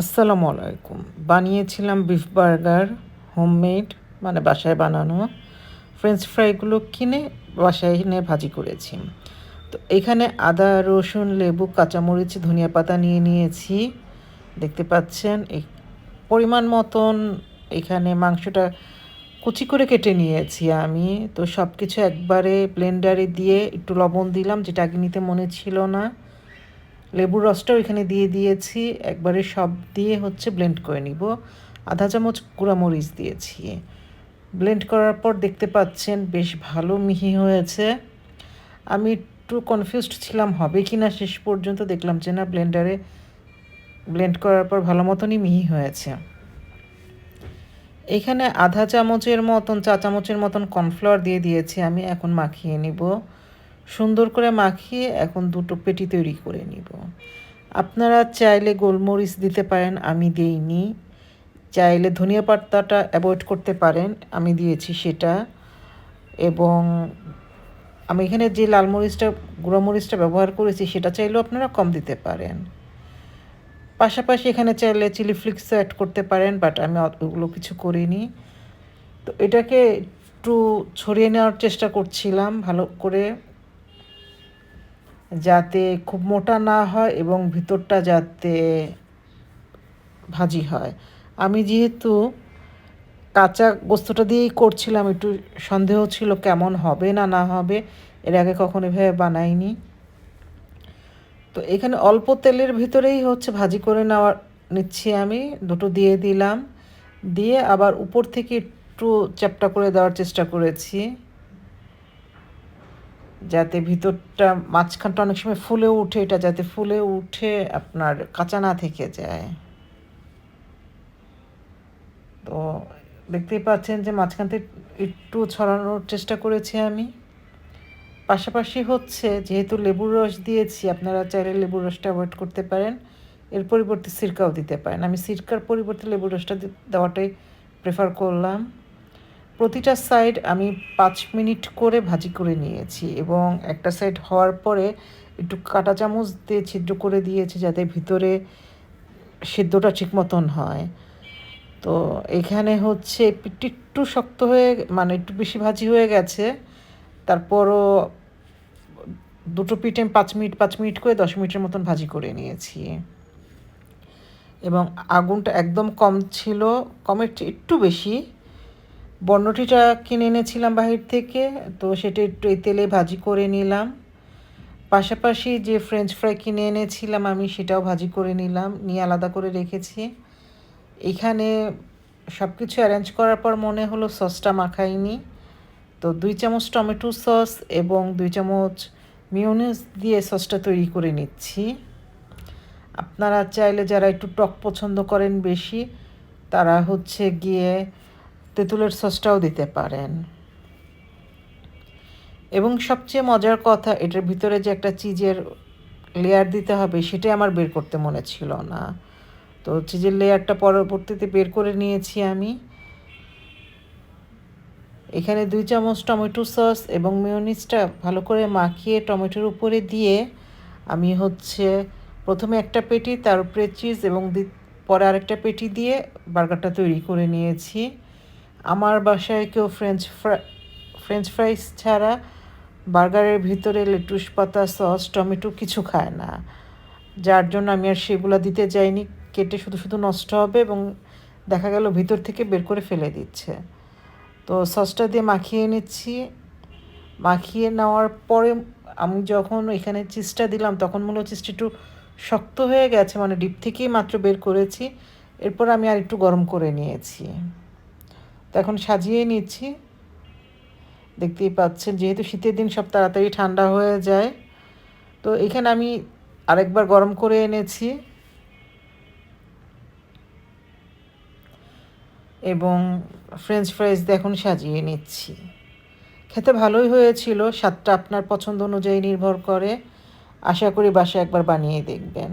আসসালামু আলাইকুম। বানিয়েছিলাম বিফ বার্গার হোমমেড মানে বাসায় বানানো। ফ্রেঞ্চ ফ্রাইগুলো কিনে বাসায় এনে ভাজি করেছি। তো এখানে আদা, রসুন, লেবু, কাঁচামরিচ, ধনিয়া পাতা নিয়ে নিয়েছি। দেখতে পাচ্ছেন পরিমাণ মতন এখানে মাংসটা কুচি করে কেটে নিয়েছি আমি। তো সব কিছু একবারে ব্লেন্ডারে দিয়ে একটু লবণ দিলাম, যেটা আগে নিতে মনে ছিল না। লেবুর রসটাও এখানে দিয়ে দিয়েছি। একবারে সব দিয়ে হচ্ছে ব্লেন্ড করে নিব। আধা চামচ গুঁড়ামরিচ দিয়েছি। ব্লেন্ড করার পর দেখতে পাচ্ছেন বেশ ভালো মিহি হয়েছে। আমি একটু কনফিউজড ছিলাম, হবে কি না শেষ পর্যন্ত দেখলাম যে না ব্লেন্ডারে ব্লেন্ড করার পর ভালো মতনই মিহি হয়েছে। এখানে আধা চামচের মতন, চা চামচের মতন কর্নফ্লাওয়ার দিয়ে দিয়েছি, আমি এখন মাখিয়ে নিব। সুন্দর করে মাখিয়ে এখন দুটো পেটি তৈরি করে নিব। আপনারা চাইলে গোলমরিচ দিতে পারেন, আমি দিইনি। চাইলে ধনিয়া পাতাটা অ্যাভয়েড করতে পারেন, আমি দিয়েছি সেটা। এবং আমি এখানে যে লাল মরিচটা, গুঁড়ো মরিচটা ব্যবহার করেছি, সেটা চাইলেও আপনারা কম দিতে পারেন। পাশাপাশি এখানে চাইলে চিলি ফ্লিক্স অ্যাড করতে পারেন বাট আমি ওগুলো কিছু করিনি। তো এটাকে একটু ছড়িয়ে নেওয়ার চেষ্টা করছিলাম, ভালো করে। যাতে খুব মোটা না হয় এবং ভিতরটা যাতে ভাজি হয়। আমি যেহেতু কাঁচা গোস্তটা দিয়েই করছিলাম, একটু সন্দেহ ছিল কেমন হবে না না হবে, এর আগে কখনো এভাবে বানাইনি। তো এখানে অল্প তেলের ভিতরেই হচ্ছে ভাজি করে নেওয়ার নিচ্ছি আমি, দুটো দিয়ে দিলাম। দিয়ে আবার উপর থেকে একটু চ্যাপটা করে দেওয়ার চেষ্টা করেছি। যাতে ভিতরটা মাঝখানটা অনেক সময় ফুলে উঠে এটা যাতে ফুলে উঠে আপনার কাঁচা না থেকে যায়। তো দেখতেই পাচ্ছেন যে মাঝখান থেকে একটু ছড়ানোর চেষ্টা করেছি আমি। পাশাপাশি হচ্ছে যেহেতু লেবুর রস দিয়েছি, আপনারা চাইলে লেবুর রসটা অ্যাভয়েড করতে পারেন। এর পরিবর্তে সিরকাও দিতে পারেন। আমি সিরকার পরিবর্তে লেবুর রসটা দেওয়াটাই প্রেফার করলাম। প্রতিটা সাইড আমি পাঁচ মিনিট করে ভাজি করে নিয়েছি এবং একটা সাইড হওয়ার পরে একটু কাটা চামচ দিয়ে ছিদ্র করে দিয়েছি যাতে ভিতরে সিদ্ধটা ঠিক মতন হয়। তো এখানে হচ্ছে পিঠটি একটু শক্ত হয়ে মানে একটু বেশি ভাজি হয়ে গেছে। তারপরও দুটো পিঠে আমি পাঁচ মিনিট পাঁচ মিনিট করে দশ মিনিটের মতন ভাজি করে নিয়েছি। এবং আগুনটা একদম কম ছিল, কমের একটু বেশি। বর্ণটিটা কিনে এনেছিলাম বাহির থেকে, তো সেটা একটু তেলে ভাজি করে নিলাম। পাশাপাশি যে ফ্রেঞ্চ ফ্রাই কিনে এনেছিলাম আমি, সেটাও ভাজি করে নিলাম, নিয়ে আলাদা করে রেখেছি। এখানে সব কিছু অ্যারেঞ্জ করার পর মনে হলো সসটা মাখাইনি। তো দুই চামচ টমেটো সস এবং দুই চামচ মিউনিস দিয়ে সসটা তৈরি করে নিচ্ছি। আপনারা চাইলে যারা একটু টক পছন্দ করেন বেশি, তারা হচ্ছে গিয়ে তেঁতুলের সসটাও দিতে পারেন। এবং সবচেয়ে মজার কথা, এটার ভিতরে যে একটা চিজের লেয়ার দিতে হবে, সেটাই আমার বের করতে মনে ছিল না। তো চিজের লেয়ারটা পরবর্তীতে বের করে নিয়েছি আমি। এখানে দুই চামচ টমেটো সস এবং মেয়নিজটা ভালো করে মাখিয়ে টমেটোর উপরে দিয়ে আমি হচ্ছে প্রথমে একটা পেটি, তার উপরে চিজ এবং পরে আরেকটা পেটি দিয়ে বার্গারটা তৈরি করে নিয়েছি। আমার বাসায় কেউ ফ্রেঞ্চ ফ্রাই ফ্রেঞ্চ ফ্রাইস ছাড়া বার্গারের ভিতরে লেটুস পাতা সস টমেটো কিছু খায় না। যার জন্য আমি আর সেগুলো দিতে যাইনি। কেটে শুধু শুধু নষ্ট হবে এবং দেখা গেল ভিতর থেকে বের করে ফেলে দিচ্ছে। তো সসটা দিয়ে মাখিয়ে নিচ্ছি। মাখিয়ে নেওয়ার পরে আমি যখন এখানে চিজটা দিলাম, তখন মনে হচ্ছে একটু শক্ত হয়ে গেছে মানে ডিপ থেকেই মাত্র বের করেছি। এরপর আমি আর একটু গরম করে নিয়েছি। তো এখন সাজিয়ে নিচ্ছি। দেখতেই পাচ্ছেন, যেহেতু শীতের দিন সব তাড়াতাড়ি ঠান্ডা হয়ে যায়, তো এখানে আমি আরেকবার গরম করে এনেছি। এবং ফ্রেঞ্চ ফ্রাইজ দিয়ে এখন সাজিয়ে নিচ্ছি। খেতে ভালোই হয়েছিল, স্বাদটা আপনার পছন্দ অনুযায়ী নির্ভর করে। আশা করি বাসায় একবার বানিয়ে দেখবেন।